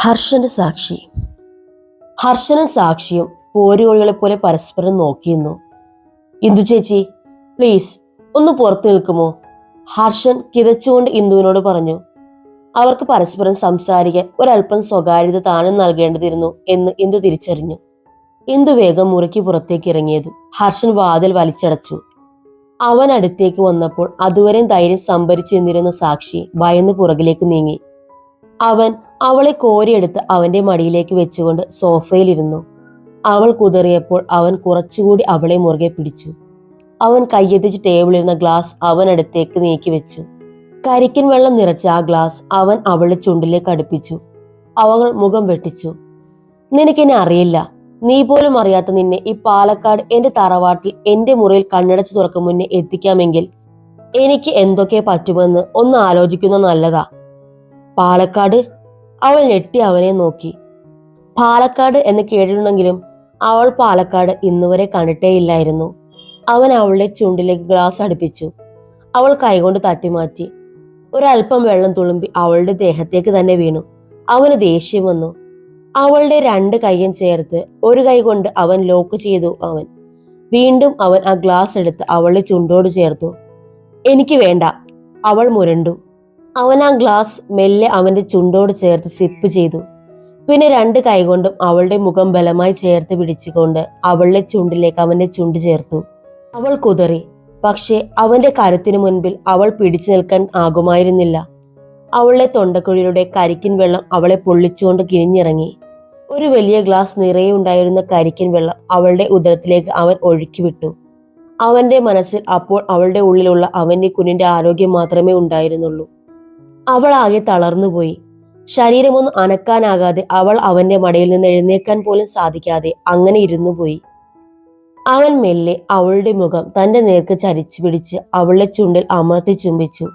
ഹർഷന്റെ സാക്ഷി. ഹർഷനും സാക്ഷിയും പോരുകോഴികളെ പോലെ പരസ്പരം നോക്കിയിരുന്നു. ഇന്ദു ചേച്ചി പ്ലീസ് ഒന്ന് പുറത്തു നിൽക്കുമോ? ഹർഷൻ കിതച്ചുകൊണ്ട് ഇന്ദുവിനോട് പറഞ്ഞു. അവർക്ക് പരസ്പരം സംസാരിക്കാൻ ഒരല്പം സ്വകാര്യത താനും നൽകേണ്ടതിരുന്നു എന്ന് ഇന്ദു തിരിച്ചറിഞ്ഞു. ഇന്ദു വേഗം മുറിക്ക് പുറത്തേക്ക് ഇറങ്ങിയതും ഹർഷൻ വാതിൽ വലിച്ചടച്ചു. അവൻ അടുത്തേക്ക് വന്നപ്പോൾ അതുവരെയും ധൈര്യം സംഭരിച്ചു നിന്നിരുന്ന സാക്ഷി ഭയന്ന് പുറകിലേക്ക് നീങ്ങി. അവൻ അവളെ കോരിയെടുത്ത് അവന്റെ മടിയിലേക്ക് വെച്ചുകൊണ്ട് സോഫയിലിരുന്നു. അവൾ കുതറിയപ്പോൾ അവൻ കുറച്ചുകൂടി അവളെ മുറുകെ പിടിച്ചു. അവൻ കയ്യെത്തിച്ച് ടേബിളിരുന്ന ഗ്ലാസ് അവനടുത്തേക്ക് നീക്കി വെച്ചു. കരിക്കൻ വെള്ളം നിറച്ച ആ ഗ്ലാസ് അവൻ അവളുടെ ചുണ്ടിലേക്ക് അടുപ്പിച്ചു. അവൾ മുഖം വെട്ടിച്ചു. നിനക്കെന്നെ അറിയില്ല. നീ പോലും അറിയാത്ത നിന്നെ ഈ പാലക്കാട് എന്റെ തറവാട്ടിൽ എന്റെ മുറിയിൽ കണ്ണടച്ച് തുറക്കും മുന്നേ എത്തിക്കാമെങ്കിൽ എനിക്ക് എന്തൊക്കെ പറ്റുമെന്ന് ഒന്ന് ആലോചിക്കുന്ന നല്ലതാ. പാലക്കാട്. അവൾ ഞെട്ടി അവനെ നോക്കി. പാലക്കാട് എന്ന് കേട്ടിട്ടുണ്ടെങ്കിലും അവൾ പാലക്കാട് ഇന്നുവരെ കണ്ടിട്ടേയില്ലായിരുന്നു അവൻ അവളുടെ ചുണ്ടിലേക്ക് ഗ്ലാസ് അടുപ്പിച്ചു. അവൾ കൈകൊണ്ട് തട്ടിമാറ്റി ഒരല്പം വെള്ളം തുളുമ്പി അവളുടെ ദേഹത്തേക്ക് തന്നെ വീണു. അവന് ദേഷ്യം വന്നു. അവളുടെ രണ്ട് കൈയും ചേർത്ത് ഒരു കൈ കൊണ്ട് അവൻ ലോക്ക് ചെയ്തു അവൻ. വീണ്ടും അവൻ ആ ഗ്ലാസ് എടുത്ത് അവളുടെ ചുണ്ടോട് ചേർത്തു. എനിക്ക് വേണ്ട അവൾ മുരണ്ടു. അവൻ ആ ഗ്ലാസ് മെല്ലെ അവന്റെ ചുണ്ടോട് ചേർത്ത് സിപ്പ് ചെയ്തു. പിന്നെ രണ്ട് കൈകൊണ്ടും അവളുടെ മുഖം ബലമായി ചേർത്ത് പിടിച്ചുകൊണ്ട് അവളുടെ ചുണ്ടിലേക്ക് അവന്റെ ചുണ്ട് ചേർത്തു. അവൾ കുതറി. പക്ഷേ അവന്റെ കരുത്തിനു മുൻപിൽ അവൾ പിടിച്ചു നിൽക്കാൻ ആകുമായിരുന്നില്ല. അവളുടെ തൊണ്ടക്കുഴിയുടെ കരിക്കിൻ വെള്ളം അവളെ പൊള്ളിച്ചുകൊണ്ട് കിനിഞ്ഞിറങ്ങി. ഒരു വലിയ ഗ്ലാസ് നിറയെ ഉണ്ടായിരുന്ന കരിക്കിൻ വെള്ളം അവളുടെ ഉദരത്തിലേക്ക് അവൻ ഒഴുക്കി വിട്ടു. അവന്റെ മനസ്സിൽ അപ്പോൾ അവളുടെ ഉള്ളിലുള്ള അവന്റെ കുഞ്ഞിന്റെ ആരോഗ്യം മാത്രമേ ഉണ്ടായിരുന്നുള്ളൂ. അവൾ ആകെ തളർന്നുപോയി. ശരീരമൊന്നും അനക്കാനാകാതെ അവൾ അവന്റെ മടിയിൽ നിന്ന് എഴുന്നേക്കാൻ പോലും സാധിക്കാതെ അങ്ങനെ ഇരുന്നു പോയി അവൻ മെല്ലെ അവളുടെ മുഖം തന്റെ നേർക്ക് ചരിച്ചു പിടിച്ച് അവളുടെ ചുണ്ടിൽ അമർത്തി ചുംബിച്ചു.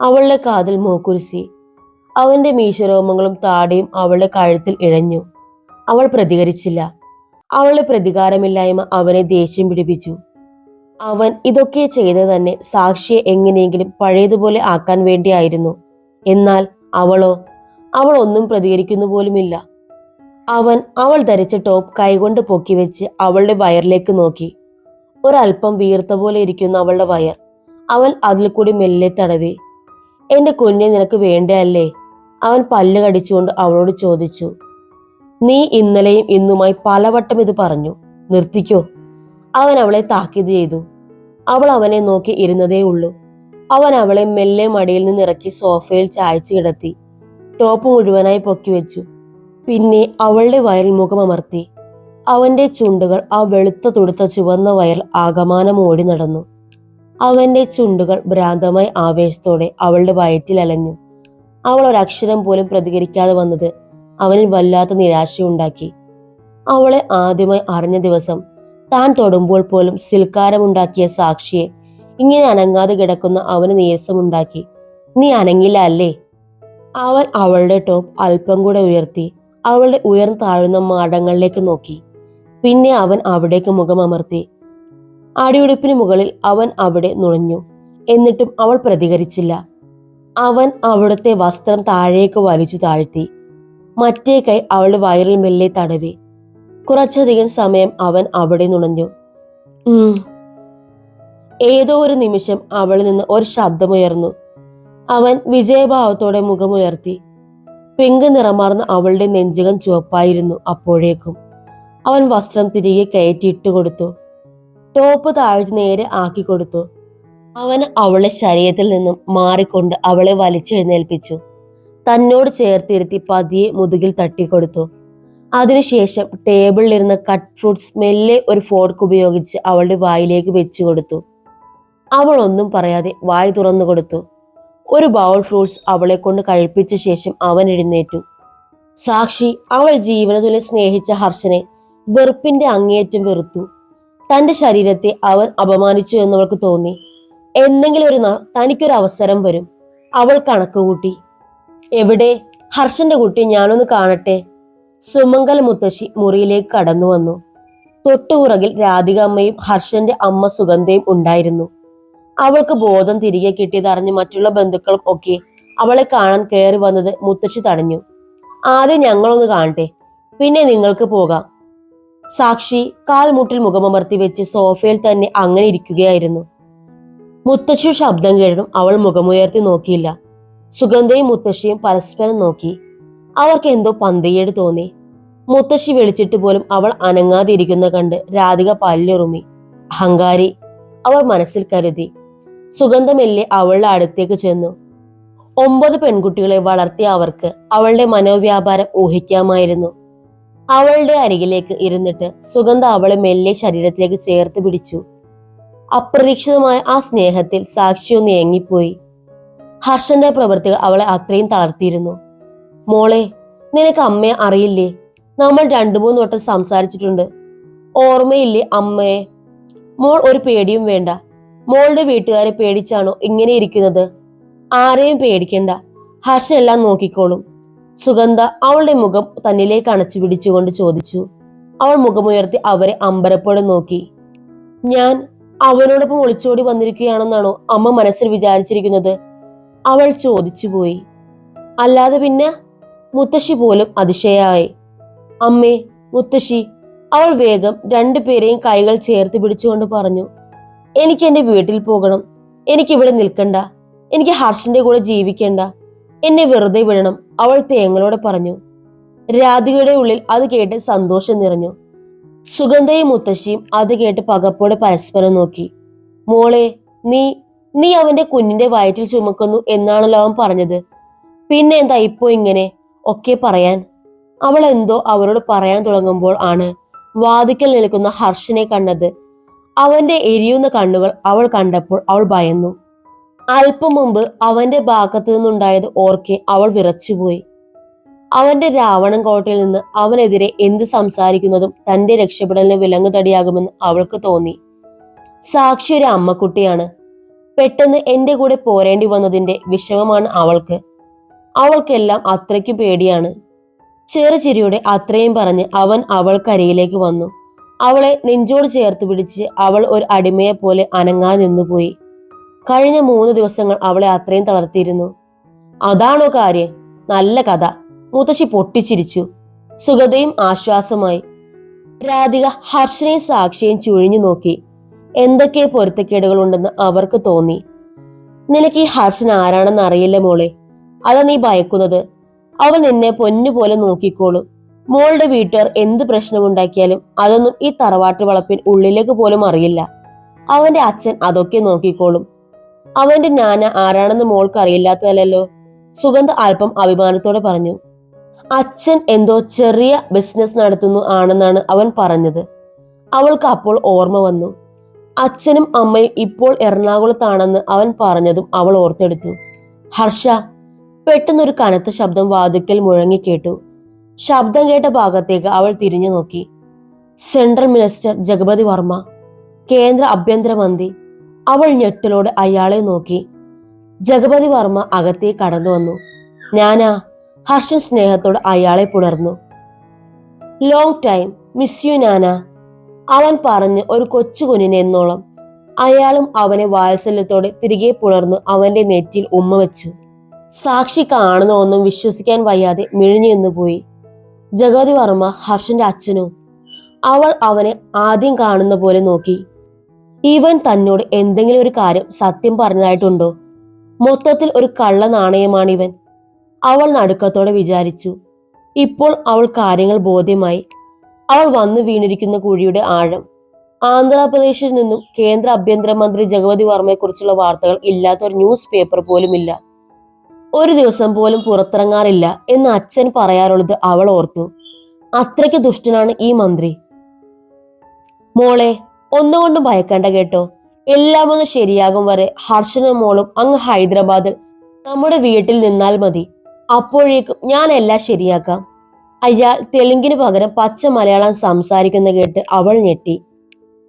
അവളുടെ കാതിൽ മൂക്കുരുസി. അവന്റെ മീശരോമങ്ങളും താടിയും അവളുടെ കഴുത്തിൽ ഇഴഞ്ഞു. അവൾ പ്രതികരിച്ചില്ല. അവളുടെ പ്രതികാരമില്ലായ്മ അവനെ ദേഷ്യം പിടിപ്പിച്ചു. അവൻ ഇതൊക്കെ ചെയ്ത് തന്നെ സാക്ഷിയെ എങ്ങനെയെങ്കിലും പഴയതുപോലെ ആക്കാൻ വേണ്ടിയായിരുന്നു. എന്നാൽ അവളോ? അവൾ ഒന്നും പ്രതികരിക്കുന്നു പോലുമില്ല അവൻ അവൾ ധരിച്ച ടോപ്പ് കൈകൊണ്ട് പൊക്കി വെച്ച് അവളുടെ വയറിലേക്ക് നോക്കി. ഒരല്പം വീർത്ത പോലെ ഇരിക്കുന്ന അവളുടെ വയർ. അവൻ അതിൽ കൂടി മെല്ലെ തടവി. എന്റെ കുഞ്ഞെ നിനക്ക് വേണ്ടയല്ലേ? അവൻ പല്ല് കടിച്ചുകൊണ്ട് അവളോട് ചോദിച്ചു. നീ ഇന്നലെയും ഇന്നുമായി പലവട്ടം ഇത് പറഞ്ഞു. നിർത്തിക്കോ. അവൻ അവളെ താക്കീത് ചെയ്തു. അവൾ അവനെ നോക്കി ഇരുന്നതേ ഉള്ളൂ. അവൻ അവളെ മെല്ലെ മടിയിൽ നിന്ന് ഇറക്കി സോഫയിൽ ചായച്ചു കിടത്തി. ടോപ്പ് മുഴുവനായി പൊക്കി വെച്ചു. പിന്നെ അവളുടെ വയറിൽ മുഖമമർത്തി അവന്റെ ചുണ്ടുകൾ ആ വെളുത്ത തുടുത്ത ചുവന്ന വയർ ആകമാനം ഓടി നടന്നു. അവന്റെ ചുണ്ടുകൾ ഭ്രാന്തമായി ആവേശത്തോടെ അവളുടെ വയറ്റിൽ അലഞ്ഞു. അവൾ ഒരക്ഷരം പോലും പ്രതികരിക്കാതെ വന്നത് അവനിൽ വല്ലാത്ത നിരാശയുണ്ടാക്കി. അവളെ ആദ്യമായി അറിഞ്ഞ ദിവസം താൻ തൊടുമ്പോൾ പോലും സിൽക്കാരമുണ്ടാക്കിയ സാക്ഷിയെ ഇങ്ങനെ അനങ്ങാതെ കിടക്കുന്ന അവന് നീരസമുണ്ടാക്കി. നീ അനങ്ങില്ല അല്ലേ? അവൻ അവളുടെ ടോപ്പ് അല്പം കൂടെ ഉയർത്തി അവളുടെ ഉയർന്നു താഴുന്ന മാടങ്ങളിലേക്ക് നോക്കി. പിന്നെ അവൻ അവിടേക്ക് മുഖമമർത്തി അടിയുടുപ്പിന് മുകളിൽ അവൻ അവിടെ നുഴഞ്ഞു എന്നിട്ടും അവൾ പ്രതികരിച്ചില്ല. അവൻ അവിടുത്തെ വസ്ത്രം താഴേക്ക് വലിച്ചു താഴ്ത്തി. മറ്റേ കൈ അവളുടെ വയറിൽ മെല്ലെ തടവി. കുറച്ചധികം സമയം അവൻ അവിടെ നുണഞ്ഞു. ഏതോ ഒരു നിമിഷം അവളിൽ നിന്ന് ഒരു ശബ്ദമുയർന്നു. അവൻ വിജയഭാവത്തോടെ മുഖമുയർത്തി. പിങ്ക് നിറമാർന്ന അവളുടെ നെഞ്ചകം ചുവപ്പായിരുന്നു അപ്പോഴേക്കും. അവൻ വസ്ത്രം തിരികെ കയറ്റിയിട്ട് കൊടുത്തു. ടോപ്പ് താഴ്ത്തി നേരെ ആക്കി കൊടുത്തു. അവൻ അവളെ ശരീരത്തിൽ നിന്നും മാറിക്കൊണ്ട് അവളെ വലിച്ചെഴുന്നേൽപ്പിച്ചു തന്നോട് ചേർത്തിരുത്തി പതിയെ മുതുകിൽ തട്ടിക്കൊടുത്തു. അതിനുശേഷം ടേബിളിലിരുന്ന കട്ട് ഫ്രൂട്ട്സ് മെല്ലെ ഒരു ഫോർക്ക് ഉപയോഗിച്ച് അവളുടെ വായിലേക്ക് വെച്ചു കൊടുത്തു. അവൾ ഒന്നും പറയാതെ വായി തുറന്നു കൊടുത്തു. ഒരു ബൗൾ ഫ്രൂട്ട്സ് അവളെ കൊണ്ട് കഴിപ്പിച്ച ശേഷം അവൻ എഴുന്നേറ്റു. സാക്ഷി അവൾ ജീവനതുല്യം സ്നേഹിച്ച ഹർഷനെ വെറുപ്പിന്റെ അങ്ങേയറ്റം വെറുത്തു. തന്റെ ശരീരത്തെ അവൻ അപമാനിച്ചു എന്നവൾക്ക് തോന്നി. എന്തെങ്കിലും ഒരു നാൾ തനിക്കൊരു അവസരം വരും. അവൾ കണക്ക് കൂട്ടി. എവിടെ? ഹർഷന്റെ കുട്ടി ഞാനൊന്ന് കാണട്ടെ. സുമംഗല മുത്തശ്ശി മുറിയിലേക്ക് കടന്നു വന്നു തൊട്ടുപുറകിൽ രാധികാമ്മയും ഹർഷന്റെ അമ്മ സുഗന്ധയും ഉണ്ടായിരുന്നു. അവൾക്ക് ബോധം തിരികെ കിട്ടിയതറിഞ്ഞ് മറ്റുള്ള ബന്ധുക്കളും ഒക്കെ അവളെ കാണാൻ കയറി വന്നത് മുത്തശ്ശി തടഞ്ഞു. ആദ്യം ഞങ്ങളൊന്ന് കാണട്ടെ. പിന്നെ നിങ്ങൾക്ക് പോകാം. സാക്ഷി കാൽമുട്ടിൽ മുഖമമർത്തി വെച്ച് സോഫയിൽ തന്നെ അങ്ങനെ ഇരിക്കുകയായിരുന്നു. മുത്തശ്ശി ശബ്ദം കേട്ടും അവൾ മുഖമുയർത്തി നോക്കിയില്ല. സുഗന്ധയും മുത്തശ്ശിയും പരസ്പരം നോക്കി. അവർക്ക് എന്തോ പന്തയേട് തോന്നി. മുത്തശ്ശി വിളിച്ചിട്ട് പോലും അവൾ അനങ്ങാതിരിക്കുന്ന കണ്ട് രാധിക പല്ലുറുമി. അഹങ്കാരി അവൾ മനസ്സിൽ കരുതി. സുഗന്ധമെല്ലെ അവളുടെ അടുത്തേക്ക് ചെന്നു. ഒമ്പത് പെൺകുട്ടികളെ വളർത്തിയ അവർക്ക് അവളുടെ മനോവ്യാപാരം ഊഹിക്കാമായിരുന്നു. അവളുടെ അരികിലേക്ക് ഇരുന്നിട്ട് സുഗന്ധ അവളെ മെല്ലെ ശരീരത്തിലേക്ക് ചേർത്ത് പിടിച്ചു. അപ്രതീക്ഷിതമായ ആ സ്നേഹത്തിൽ സാക്ഷിയൊന്ന് ഏങ്ങിപ്പോയി. ഹർഷന്റെ പ്രവൃത്തികൾ അവളെ അത്രയും തളർത്തിയിരുന്നു. മോളെ നിനക്ക് അമ്മയെ അറിയില്ലേ? നമ്മൾ രണ്ടു മൂന്ന് വട്ടം സംസാരിച്ചിട്ടുണ്ട്. ഓർമ്മയില്ലേ അമ്മയെ? മോൾ ഒരു പേടിയും വേണ്ട. മോളുടെ വീട്ടുകാരെ പേടിച്ചാണോ ഇങ്ങനെ ഇരിക്കുന്നത്? ആരെയും പേടിക്കണ്ട. ഹർഷനെല്ലാം നോക്കിക്കോളും. സുഗന്ധ അവളുടെ മുഖം തന്നിലേക്ക് അണച്ചു പിടിച്ചുകൊണ്ട് ചോദിച്ചു. അവൾ മുഖമുയർത്തി അവരെ അമ്പരപ്പോടെ നോക്കി. ഞാൻ അവനോടൊപ്പം ഒളിച്ചോടി വന്നിരിക്കുകയാണെന്നാണോ അമ്മ മനസ്സിൽ വിചാരിച്ചിരിക്കുന്നത്? അവൾ ചോദിച്ചുപോയി അല്ലാതെ പിന്നെ? മുത്തശ്ശി പോലും അതിശയായി അമ്മേ മുത്തശ്ശി അവൾ വേഗം രണ്ടുപേരെയും കൈകൾ ചേർത്ത് പിടിച്ചുകൊണ്ട് പറഞ്ഞു. എനിക്ക് എന്റെ വീട്ടിൽ പോകണം. എനിക്ക് ഇവിടെ നിൽക്കണ്ട. എനിക്ക് ഹർഷിന്റെ കൂടെ ജീവിക്കണ്ട. എന്നെ വെറുതെ വിടണം അവൾ തേങ്ങളോട് പറഞ്ഞു. രാധികയുടെ ഉള്ളിൽ അത് കേട്ട് സന്തോഷം നിറഞ്ഞു. സുഗന്ധയും മുത്തശ്ശിയും അത് കേട്ട് പകപ്പോടെ പരസ്പരം നോക്കി. മോളെ നീ നീ അവന്റെ കുഞ്ഞിന്റെ വയറ്റിൽ ചുമക്കുന്നു എന്നാണല്ലോ അവൻ പറഞ്ഞത്. പിന്നെ എന്താ ഇപ്പോ ഇങ്ങനെ? ഒക്കെ പറയാൻ. അവൾ എന്തോ അവരോട് പറയാൻ തുടങ്ങുമ്പോൾ ആണ് വാതിക്കൽ നിൽക്കുന്ന ഹർഷനെ കണ്ടത് അവന്റെ എരിയുന്ന കണ്ണുകൾ അവൾ കണ്ടപ്പോൾ അവൾ ഭയന്നു. അല്പം മുമ്പ് അവന്റെ ഭാഗത്തു നിന്നുണ്ടായത് ഓർക്കെ അവൾ വിറച്ചുപോയി. അവന്റെ രാവണൻ കോട്ടയിൽ നിന്ന് അവനെതിരെ എന്ത് സംസാരിക്കുന്നതും തന്റെ രക്ഷപ്പെടലിന് വിലങ്ങുതടിയാകുമെന്ന് അവൾക്ക് തോന്നി. സാക്ഷി ഒരു അമ്മക്കുട്ടിയാണ്. പെട്ടെന്ന് എന്റെ കൂടെ പോരേണ്ടി വന്നതിന്റെ വിഷമമാണ് അവൾക്ക്. അവൾക്കെല്ലാം അത്രയ്ക്കും പേടിയാണ്. ചെറുചിരിയുടെ അത്രയും പറഞ്ഞ് അവൻ അവൾക്കരികിലേക്ക് വന്നു. അവളെ നെഞ്ചോട് ചേർത്ത് പിടിച്ച് അവൾ ഒരു അടിമയെ പോലെ അനങ്ങാൻ നിന്നുപോയി. കഴിഞ്ഞ മൂന്ന് ദിവസങ്ങൾ അവളെ അത്രയും തളർത്തിയിരുന്നു. അതാണോ കാര്യം? നല്ല കഥ. മുത്തശ്ശി പൊട്ടിച്ചിരിച്ചു. സുഗതയും ആശ്വാസമായി. രാധിക ഹർഷനെയും സാക്ഷിയും ചുഴിഞ്ഞു നോക്കി. എന്തൊക്കെ പൊരുത്തക്കേടുകൾ ഉണ്ടെന്ന് അവർക്ക് തോന്നി. നിനക്ക് ഈ ഹർഷൻ ആരാണെന്ന് അറിയില്ല മോളെ. അതാ നീ ഭയക്കുന്നത്. അവൻ നിന്നെ പൊന്നുപോലെ നോക്കിക്കോളും. മോളുടെ വീട്ടുകാർ എന്ത് പ്രശ്നമുണ്ടാക്കിയാലും അതൊന്നും ഈ തറവാട്ട് വളപ്പിൻ ഉള്ളിലേക്ക് പോലും അറിയില്ല. അവന്റെ അച്ഛൻ അതൊക്കെ നോക്കിക്കോളും. അവന്റെ ഞാന ആരാണെന്ന് മോൾക്ക് അറിയില്ലാത്തതല്ലോ സുഗന്ധ അല്പം അഭിമാനത്തോടെ പറഞ്ഞു. അച്ഛൻ എന്തോ ചെറിയ ബിസിനസ് നടത്തുന്നു ആണെന്നാണ് അവൻ പറഞ്ഞത്. അവൾക്ക് അപ്പോൾ ഓർമ്മ വന്നു. അച്ഛനും അമ്മയും ഇപ്പോൾ എറണാകുളത്താണെന്ന് അവൻ പറഞ്ഞതും അവൾ ഓർത്തെടുത്തു. ഹർഷ പെട്ടെന്നൊരു കനത്ത ശബ്ദം വാതിക്കൽ മുഴങ്ങിക്കേട്ടു. ശബ്ദം കേട്ട ഭാഗത്തേക്ക് അവൾ തിരിഞ്ഞു നോക്കി. സെൻട്രൽ മിനിസ്റ്റർ ജഗപതി വർമ്മ കേന്ദ്ര ആഭ്യന്തരമന്ത്രി അവൾ ഞെട്ടലോടെ അയാളെ നോക്കി. ജഗപതി വർമ്മ അകത്തേക്ക് കടന്നു വന്നു. ഞാനാ ഹർഷൻ സ്നേഹത്തോട് അയാളെ പുണർന്നു. ലോങ് ടൈം മിസ് യു നാന അവൻ പറഞ്ഞ് ഒരു കൊച്ചു കുഞ്ഞിനെ എന്നോളം. അയാളും അവനെ വാത്സല്യത്തോടെ തിരികെ പുണർന്ന് അവന്റെ നെറ്റിയിൽ ഉമ്മ വെച്ചു. സാക്ഷി കാണുന്ന ഒന്നും വിശ്വസിക്കാൻ വയ്യാതെ മിഴിഞ്ഞു നിന്നുപോയി. ജഗതി വർമ്മ ഹർഷന്റെ അച്ഛനും. അവൾ അവനെ ആദ്യം കാണുന്ന പോലെ നോക്കി. ഇവൻ തന്നോട് എന്തെങ്കിലും ഒരു കാര്യം സത്യം പറഞ്ഞതായിട്ടുണ്ടോ? മൊത്തത്തിൽ ഒരു കള്ള നാണയമാണ് ഇവൻ. അവൾ നടുക്കത്തോടെ വിചാരിച്ചു. ഇപ്പോൾ അവൾ കാര്യങ്ങൾ ബോധ്യമായി. അവൾ വന്നു വീണിരിക്കുന്ന കുഴിയുടെ ആഴം. ആന്ധ്രാപ്രദേശിൽ നിന്നും കേന്ദ്ര ആഭ്യന്തരമന്ത്രി ജഗവതി വർമ്മയെക്കുറിച്ചുള്ള വാർത്തകൾ ഇല്ലാത്ത ഒരു ന്യൂസ് പേപ്പർ പോലുമില്ല. ഒരു ദിവസം പോലും പുറത്തിറങ്ങാറില്ല എന്ന് അച്ഛൻ പറയാറുള്ളത് അവൾ ഓർത്തു. അത്രയ്ക്ക് ദുഷ്ടനാണ് ഈ മന്ത്രി. മോളെ ഒന്നുകൊണ്ടും ഭയക്കണ്ട കേട്ടോ. എല്ലാം ഒന്ന് ശരിയാകും വരെ ഹർഷനും മോളും അങ്ങ് ഹൈദരാബാദിൽ നമ്മുടെ വീട്ടിൽ നിന്നാൽ മതി. അപ്പോഴേക്കും ഞാൻ എല്ലാം ശരിയാക്കാം. അയാൾ തെലുങ്കിന് പകരം പച്ച മലയാളം സംസാരിക്കുന്ന കേട്ട് അവൾ ഞെട്ടി.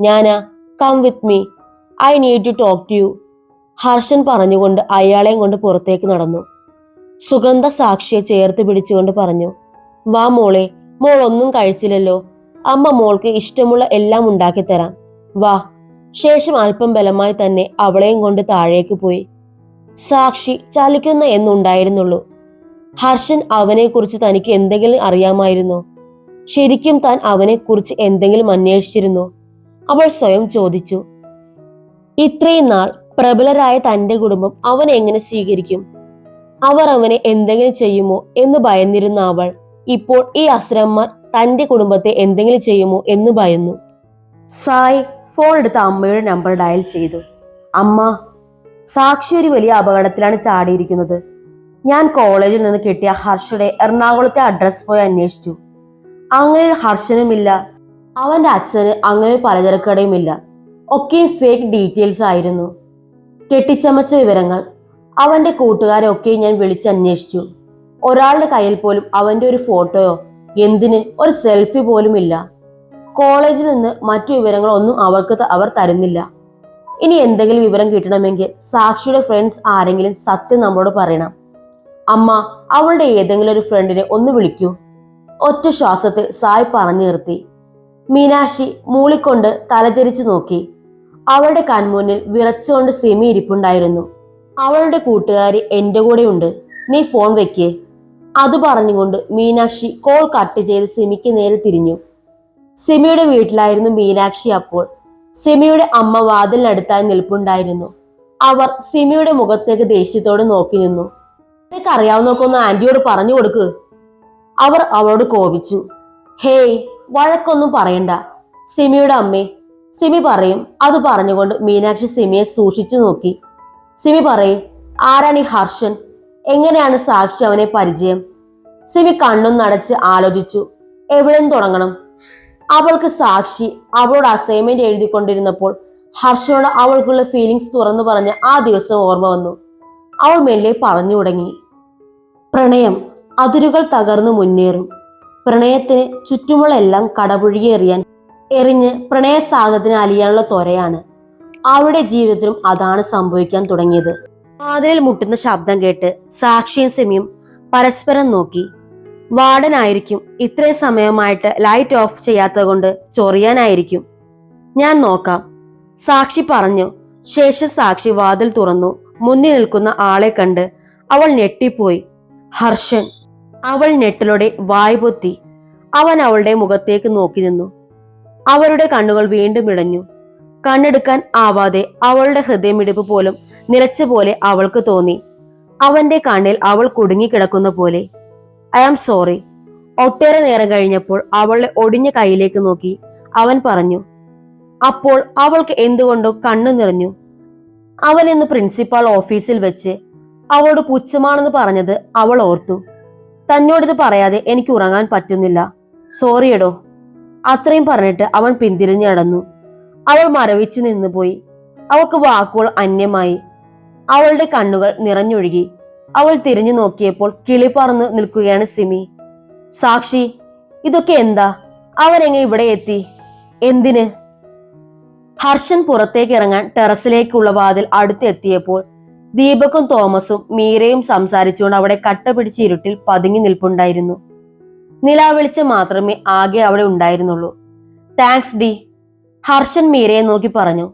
ഞാനാ? Come with me I need to talk to you Harshan പറഞ്ഞുകൊണ്ട് അയാളെയും കൊണ്ട് പുറത്തേക്ക് നടന്നു. സുഗന്ധ സാക്ഷിയെ ചേർത്ത് പിടിച്ചുകൊണ്ട് പറഞ്ഞു വാ മോളെ മോൾ ഒന്നും കഴിച്ചില്ലല്ലോ. അമ്മ മോൾക്ക് ഇഷ്ടമുള്ള എല്ലാം ഉണ്ടാക്കി തരാം. വാ. ശേഷം അല്പം ബലമായി തന്നെ അവളെയും കൊണ്ട് താഴേക്ക് പോയി. സാക്ഷി ചലിക്കുന്ന എന്നുണ്ടായിരുന്നുള്ളൂ. ഹർഷൻ അവനെക്കുറിച്ച് തനിക്ക് എന്തെങ്കിലും അറിയാമായിരുന്നോ? ശരിക്കും താൻ അവനെക്കുറിച്ച് എന്തെങ്കിലും അന്വേഷിച്ചിരുന്നോ? അവൾ സ്വയം ചോദിച്ചു. ഇത്രയും നാൾ പ്രബലരായ തന്റെ കുടുംബം അവനെ എങ്ങനെ സ്വീകരിക്കും? അവർ അവനെ എന്തെങ്കിലും ചെയ്യുമോ എന്ന് ഭയന്നിരുന്ന അവൾ ഇപ്പോൾ ഈ അസുരന്മാർ തന്റെ കുടുംബത്തെ എന്തെങ്കിലും ചെയ്യുമോ എന്ന് ഭയന്നു. സായ് ഫോൺ എടുത്ത് അമ്മയുടെ നമ്പർ ഡയൽ ചെയ്തു. അമ്മ സാക്ഷി ഒരു വലിയ അപകടത്തിലാണ് ചാടിയിരിക്കുന്നത്. ഞാൻ കോളേജിൽ നിന്ന് കിട്ടിയ ഹർഷയുടെ എറണാകുളത്തെ അഡ്രസ് പോയി അന്വേഷിച്ചു. അങ്ങനെ ഹർഷനുമില്ല അവന്റെ അച്ഛന് അങ്ങനെ പലചരക്കടയുമില്ല ഒക്കെ ഫേക്ക് ഡീറ്റെയിൽസ് ആയിരുന്നു. കെട്ടിച്ചമച്ച വിവരങ്ങൾ. അവന്റെ കൂട്ടുകാരെ ഒക്കെ ഞാൻ വിളിച്ചന്വേഷിച്ചു ഒരാളുടെ കയ്യിൽ പോലും അവന്റെ ഒരു ഫോട്ടോയോ എന്തിന് ഒരു സെൽഫി പോലും ഇല്ല. കോളേജിൽ നിന്ന് മറ്റു വിവരങ്ങളൊന്നും അവർക്ക് അവർ തരുന്നില്ല. ഇനി എന്തെങ്കിലും വിവരം കിട്ടണമെങ്കിൽ സാക്ഷിയുടെ ഫ്രണ്ട്സ് ആരെങ്കിലും സത്യം നമ്മളോട് പറയണം. അമ്മ അവളുടെ ഏതെങ്കിലും ഒരു ഫ്രണ്ടിനെ ഒന്ന് വിളിക്കൂ. ഒറ്റ ശ്വാസത്തിൽ സായ് പറഞ്ഞു നിർത്തി. മീനാക്ഷി മൂളിക്കൊണ്ട് തലചരിച്ചു നോക്കി. അവളുടെ കൺമുന്നിൽ വിറച്ചുകൊണ്ട് സിമി ഇരിപ്പുണ്ടായിരുന്നു അവളുടെ കൂട്ടുകാരി എന്റെ കൂടെ ഉണ്ട് നീ ഫോൺ വെക്കേ. അത് പറഞ്ഞുകൊണ്ട് മീനാക്ഷി കോൾ കട്ട് ചെയ്ത് സിമിക്ക് നേരെ തിരിഞ്ഞു. സിമിയുടെ വീട്ടിലായിരുന്നു മീനാക്ഷി അപ്പോൾ. സിമിയുടെ അമ്മ വാതിലിനടുത്തായി നിൽപ്പുണ്ടായിരുന്നു. അവർ സിമിയുടെ മുഖത്തേക്ക് ദേഷ്യത്തോടെ നോക്കി നിന്നു. നിനക്ക് അറിയാവുന്നൊക്കെ ഒന്ന് ആന്റിയോട് പറഞ്ഞു കൊടുക്ക്. അവർ അവളോട് കോപിച്ചു. ഹേയ് വഴക്കൊന്നും പറയണ്ട. സിമിയുടെ അമ്മേ സിമി പറയും അത് പറഞ്ഞുകൊണ്ട് മീനാക്ഷി സിമിയെ സൂക്ഷിച്ചു നോക്കി. സിമി പറയും ആരാണ് ഈ ഹർഷൻ? എങ്ങനെയാണ് സാക്ഷി അവനെ പരിചയം? സിമി കണ്ണും നടച്ച് ആലോചിച്ചു എവിടെ തുടങ്ങണം. അവൾക്ക് സാക്ഷി അവളോട് അസൈൻമെന്റ് എഴുതിക്കൊണ്ടിരുന്നപ്പോൾ ഹർഷനോട് അവൾക്കുള്ള ഫീലിങ്സ് തുറന്നു പറഞ്ഞ ആ ദിവസം ഓർമ്മ വന്നു. അവൾ മെല്ലെ പറഞ്ഞു തുടങ്ങി പ്രണയം അതിരുകൾ തകർന്നു മുന്നേറും. പ്രണയത്തിന് ചുറ്റുമുള്ള എല്ലാം കടപുഴുകി എറിയാൻ എറിഞ്ഞ് പ്രണയസാഗത്തിന് അലിയാനുള്ള ത്വരയാണ്. അവളുടെ ജീവിതത്തിലും അതാണ് സംഭവിക്കാൻ തുടങ്ങിയത്. വാതിലിൽ മുട്ടുന്ന ശബ്ദം കേട്ട് സാക്ഷിയും സെമിയും പരസ്പരം നോക്കി. വാർഡനായിരിക്കും ഇത്രയും സമയമായിട്ട് ലൈറ്റ് ഓഫ് ചെയ്യാത്തത് കൊണ്ട് ചൊറിയാനായിരിക്കും. ഞാൻ നോക്കാം. സാക്ഷി പറഞ്ഞു. ശേഷം സാക്ഷി വാതിൽ തുറന്നു. മുന്നിൽ നിൽക്കുന്ന ആളെ കണ്ട് അവൾ ഞെട്ടിപ്പോയി. ഹർഷൻ. അവൾ ഞെട്ടലോടെ വായ്പൊത്തി. അവൻ അവളുടെ മുഖത്തേക്ക് നോക്കി നിന്നു. അവരുടെ കണ്ണുകൾ വീണ്ടും ഇടഞ്ഞു കണ്ണെടുക്കാൻ ആവാതെ അവളുടെ ഹൃദയമിടിപ്പ് പോലും നിലച്ച പോലെ അവൾക്ക് തോന്നി. അവന്റെ കണ്ണിൽ അവൾ കുടുങ്ങിക്കിടക്കുന്ന പോലെ. I am sorry. ഒട്ടേറെ നേരം കഴിഞ്ഞപ്പോൾ അവളുടെ ഒടിഞ്ഞ കൈയിലേക്ക് നോക്കി അവൻ പറഞ്ഞു അപ്പോൾ അവൾക്ക് എന്തുകൊണ്ടോ കണ്ണു നിറഞ്ഞു. അവൻ ഇന്ന് പ്രിൻസിപ്പാൾ ഓഫീസിൽ വെച്ച് അവളോട് പുച്ഛമാണെന്ന് പറഞ്ഞത് അവൾ ഓർത്തു. തന്നോടിത് പറയാതെ എനിക്ക് ഉറങ്ങാൻ പറ്റുന്നില്ല. സോറിയടോ. അത്രയും പറഞ്ഞിട്ട് അവൻ പിന്തിരിഞ്ഞു നടന്നു. അവൾ മരവിച്ചു നിന്നുപോയി അവൾക്ക് വാക്കുകൾ അന്യമായി. അവളുടെ കണ്ണുകൾ നിറഞ്ഞൊഴുകി. അവൾ തിരിഞ്ഞു നോക്കിയപ്പോൾ കിളി പറന്ന് നിൽക്കുകയാണ് സിമി. സാക്ഷി ഇതൊക്കെ എന്താ? അവൻ എങ്ങനെ ഇവിടെ എത്തി? എന്തിന്? ഹർഷൻ പുറത്തേക്ക് ഇറങ്ങാൻ ടെറസിലേക്കുള്ള വാതിൽ അടുത്തെത്തിയപ്പോൾ ദീപക്കും തോമസും മീരയും സംസാരിച്ചുകൊണ്ട് അവിടെ കട്ട പിടിച്ച് ഇരുട്ടിൽ പതുങ്ങി നിൽപ്പുണ്ടായിരുന്നു. നിലാവെളിച്ചം മാത്രമേ ആകെ അവിടെ ഉണ്ടായിരുന്നുള്ളൂ. Thanks D. ഹർഷൻ മീരയെ നോക്കി പറഞ്ഞു.